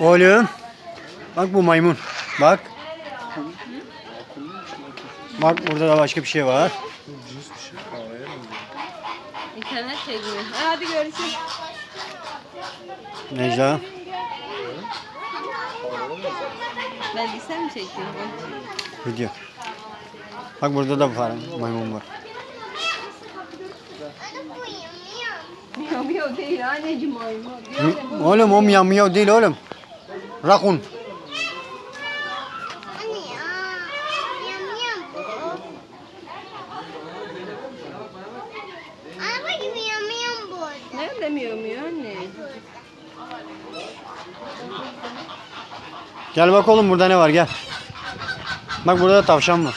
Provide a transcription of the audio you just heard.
Oğlum. Bak bu maymun. Bak. Bak burada da başka bir şey var. İnternet çekmiyor. Hadi görüşürüz. Necla. Ben bilsem mi çekiyorum? Video. Bak burada da var maymun var. Miyav miyav değil anneciğim maymun. Oğlum o miyav miyav değil oğlum. Rakun. Nerede miyo miyo anne? Gel bak oğlum burada ne var gel. Bak burada da tavşan var.